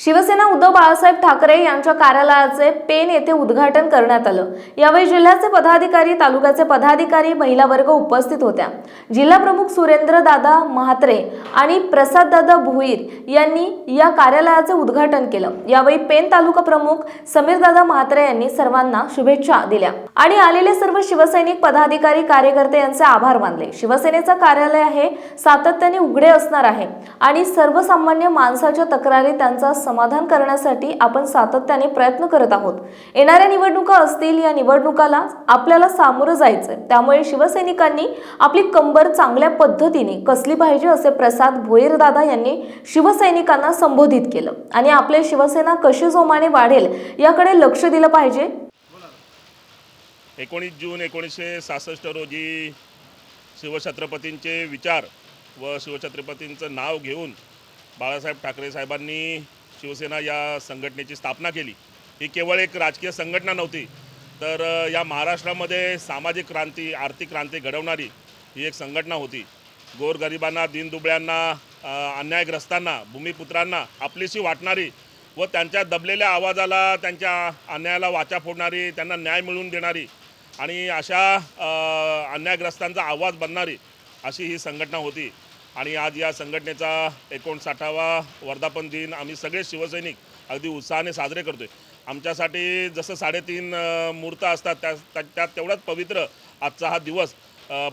शिवसेना उद्धव बाळासाहेब ठाकरे यांच्या कार्यालयाचे पेन येथे उद्घाटन करण्यात आलं. यावेळी जिल्ह्याचे पदाधिकारी तालुक्याचे पदाधिकारी महिला वर्ग उपस्थित होत्या. जिल्हा प्रमुख सुरेंद्र दादा म्हात्रे आणि प्रसाद दादा भुईर यांनी या कार्यालयाचे उद्घाटन केलं. यावेळी पेन तालुका प्रमुख समीर दादा म्हात्रे यांनी सर्वांना शुभेच्छा दिल्या. आणि आलेले सर्व शिवसैनिक पदाधिकारी कार्यकर्ते यांचे आभार मानले. शिवसेनेचं कार्यालय हे सातत्याने उघडे असणार आहे आणि सर्वसामान्य माणसाच्या तक्रारी त्यांचा समाधान करण्यासाठी आपण सातत्याने प्रयत्न करत आहोत. येणाऱ्या निवडणुका असतील या निवडणुकाला आपल्याला सामोरं जायचंय. त्यामुळे शिवसैनिकांनी आपली कंबर चांगल्या पद्धतीने कसली पाहिजे असे प्रसाद भोईरदादा यांनी शिवसैनिकांना संबोधित केलं. आणि आपले शिवसेना कशी जोमाने वाढेल याकडे लक्ष दिलं पाहिजे. एकोणीस जून एकोणीसशे सहासष्ट रोजी शिवछत्रपतींचे विचार व शिवछत्रपतींचं नाव घेऊन बाळासाहेब ठाकरे साहेबांनी शिवसेना या संघटनेची स्थापना केली. ही केवळ एक राजकीय संघटना नव्हती तर या महाराष्ट्रामध्ये सामाजिक क्रांती आर्थिक क्रांती घडवणारी ही एक संघटना होती. गोरगरिबांना दीनदुबळ्यांना अन्यायग्रस्तांना भूमिपुत्रांना आपलीशी वाटणारी व त्यांच्या दबलेल्या आवाजाला त्यांच्या अन्यायाला वाचा फोडणारी त्यांना न्याय मिळवून देणारी आणि अशा अन्यायग्रस्तांचा आवाज बनणारी अशी ही संघटना होती. आणि आज या संघटनेचा एकोणसाठावा वर्धापन दिन आम्ही सगळे शिवसैनिक अगदी उत्साहाने साजरे करतो आहे आमच्यासाठी जसं साडेतीन मूर्त असतात त्या त्या- त्यात तेवढाच पवित्र आजचा हा दिवस.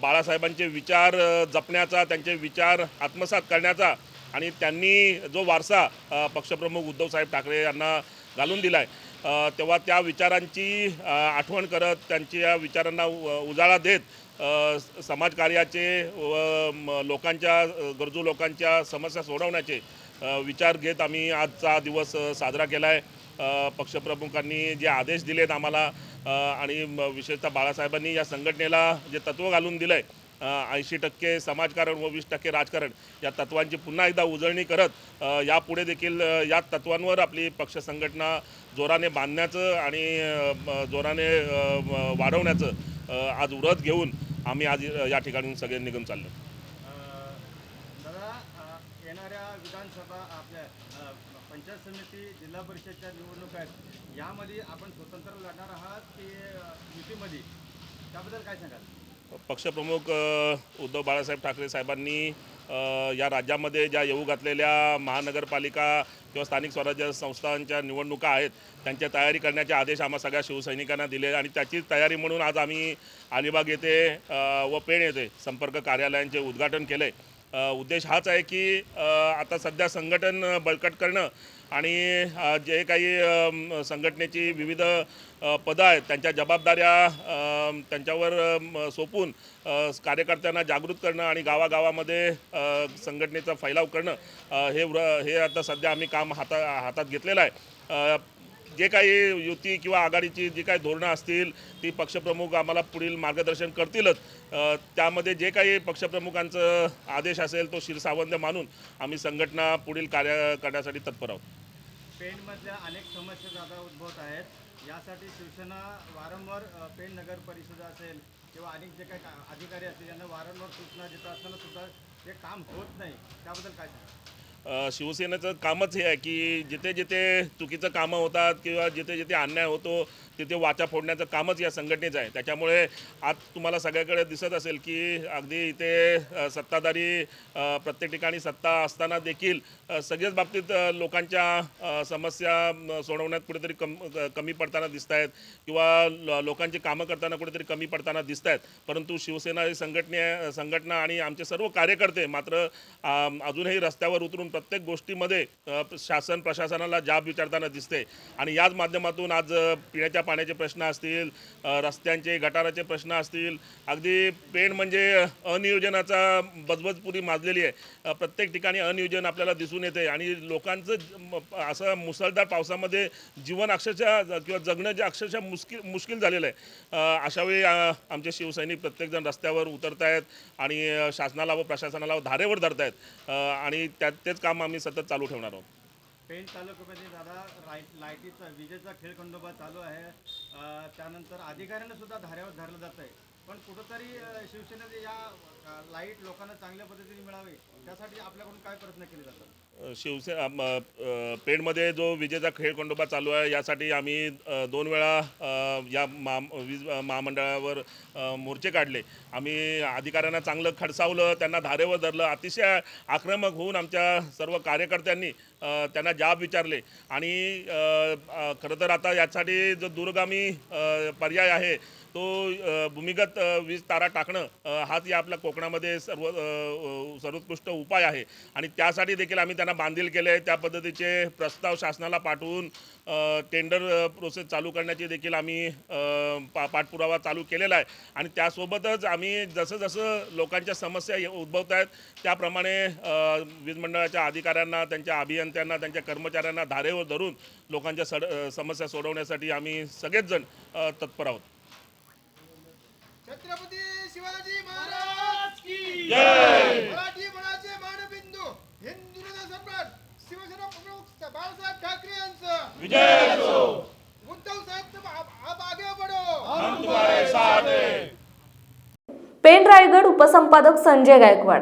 बाळासाहेबांचे विचार जपण्याचा त्यांचे विचार आत्मसात करण्याचा आणि त्यांनी जो वारसा पक्षप्रमुख उद्धवसाहेब ठाकरे यांना घालून दिला आहे तेव्हा त्या विचारांची आठवण करत त्यांच्या विचारांना उ- उजाळा देत समाजकार्याचे व लोकांच्या गरजू लोकांच्या समस्या सोडवण्याचे विचार घेत आम्ही आजचा दिवस साजरा केला आहे पक्षप्रमुखांनी जे आदेश दिलेत आम्हाला आणि विशेषतः बाळासाहेबांनी या संघटनेला जे तत्त्व घालून दिलं आहे ऐंशी टक्के समाजकारण व वीस टक्के राजकारण या तत्वांची पुन्हा एकदा उजळणी करत यापुढे देखील या तत्वांवर आपली पक्ष संघटना जोराने बांधण्याचं आणि जोराने वाढवण्याचं आज व्रत घेऊन आम्ही आज या ठिकाणी सगळे निघून चाललो. येणाऱ्या विधानसभा आपल्या पंचायत समिती जिल्हा परिषदच्या निवडणुका आहेत यामध्ये आपण स्वतंत्र लढणार आहात की युतीमध्ये? त्याबद्दल काय सांगाल? पक्षप्रमुख उद्धव बाळासाहेब ठाकरे साहेबांनी या राज्यामध्ये ज्या येऊ घातलेल्या महानगरपालिका किंवा स्थानिक स्वराज्य संस्थांच्या निवडणुका आहेत त्यांच्या तयारी करण्याचे आदेश आम्हा सगळ्या शिवसैनिकांना दिले आणि त्याची तयारी म्हणून आज आम्ही अलिबाग येथे व पेण येथे संपर्क कार्यालयांचे उद्घाटन केले. उद्देश हाच आहे की आता सध्या संघटन बळकट करणं आणि जे काही संघटनेची विविध पदं आहेत त्यांच्या जबाबदाऱ्या त्यांच्यावर सोपून कार्यकर्त्यांना जागृत करणं आणि गावागावामध्ये संघटनेचा फैलाव करणं हे व्र हे आता सध्या आम्ही काम हाता हातात घेतलेलं आहे. जे काही युती किंवा आघाडीची जी काही धोरणं असतील ती पक्षप्रमुख आम्हाला पुढील मार्गदर्शन करतीलच. त्यामध्ये जे काही पक्षप्रमुखांचं आदेश असेल तो शिरसावंत मानून आम्ही संघटना पुढील कार्य करण्यासाठी तत्पर आहोत. पेणमधल्या अनेक समस्या दादा उद्भवत आहेत. यासाठी शिवसेना वारंवार पेंट पेण नगर परिषद असेल किंवा अनेक जे काही का- अधिकारी असतील यांना वारंवार सूचना देत असताना सुद्धा हे काम होत नाही. त्याबद्दल काय सांगा शिवसेनेचं कामच हे आहे की जिथे जिथे चुकीचं कामं होतात किंवा जिथे जिथे अन्याय होतो तिथे वाचा फोडण्याचं कामच या संघटनेचं आहे. त्याच्यामुळे आज तुम्हाला सगळ्याकडे दिसत असेल की अगदी इथे सत्ताधारी प्रत्येक ठिकाणी सत्ता असताना देखील सगळ्याच बाबतीत लोकांच्या समस्या सोडवण्यात कुठेतरी कम कमी पडताना दिसत आहेत किंवा ल- लोकांची कामं करताना कुठेतरी कमी पडताना दिसत आहेत परंतु शिवसेना ही संघटने संघटना आणि आमचे सर्व कार्यकर्ते मात्र अजूनही रस्त्यावर उतरून प्रत्येक गोष्टीमध्ये शासन प्रशासनाला जाब विचारताना दिसते. आणि याच माध्यमातून आज पिण्याच्या पाण्याचे प्रश्न असतील रस्त्यांचे गटाराचे प्रश्न असतील अगदी पेण म्हणजे अनियोजनाचा बजबजपुरी माजलेली आहे. प्रत्येक ठिकाणी अनियोजन आपल्याला दिसून येते आणि लोकांचं असं मुसळधार पावसामध्ये जीवन अक्षरशः किंवा जगणं जे अक्षरशः मुश्किल मुश्किल झालेलं आहे. अशावेळी आमचे शिवसैनिक प्रत्येकजण रस्त्यावर उतरत आहेत आणि शासनाला व प्रशासनाला धारेवर धरत आहेत आणि त्यात तेच काम आम्ही सतत चालू ठेवणार आहोत. पेण तालुक्यामध्ये दादा लाईटीचा विजेचा खेळखंडोबा चालू आहे. अ, त्यानंतर अधिकाऱ्यांना सुद्धा धाऱ्यावर धरलं जात आहे पण कुठंतरी अ, शिवसेनेने या अ, लाइट लोकांना चांगल्या पद्धतीने मिळावे त्यासाठी आपल्याकडून काय प्रयत्न केले जातात? शिवसेना पेडमध्ये पेणमध्ये जो विजेचा खेळ खंडोबा चालू आहे यासाठी आम्ही दोन वेळा या मा वीज महामंडळावर मोर्चे काढले. आम्ही अधिकाऱ्यांना चांगलं खडसावलं त्यांना धारेवर धरलं. अतिशय आक्रमक होऊन आमच्या सर्व कार्यकर्त्यांनी त्यांना जाब विचारले. आणि खरं तर आता यासाठी जो दूरगामी पर्याय आहे तो भूमिगत वीज तारा टाकणं हाच या आपल्या कोकणामध्ये सर्व सर्वोत्कृष्ट उपाय आहे. आणि त्यासाठी देखील आम्ही त्यांना बांधील केले आहे त्या पद्धतीचे प्रस्ताव शासनाला पाठवून टेंडर प्रोसेस चालू करण्याची देखील आम्ही पा पाठपुरावा चालू केलेला आहे. आणि त्यासोबतच आम्ही जसं जसं लोकांच्या समस्या ये- उद्भवत आहेत त्याप्रमाणे वीज मंडळाच्या अधिकाऱ्यांना त्यांच्या अभियंत्यांना त्यांच्या कर्मचाऱ्यांना धारेवर धरून लोकांच्या सड समस्या सोडवण्यासाठी आम्ही सगळेच जण तत्पर आहोत. छत्रपती शिवाजी महाराज की मराठी बळाचे मानबिंदू हिंदुत्व सम्राट शिवसेना प्रमुख बाळासाहेब ठाकरे पेन विजय उद्धव तुम आगे बढ़ो रायगड उपसंपादक संजय गायकवाड.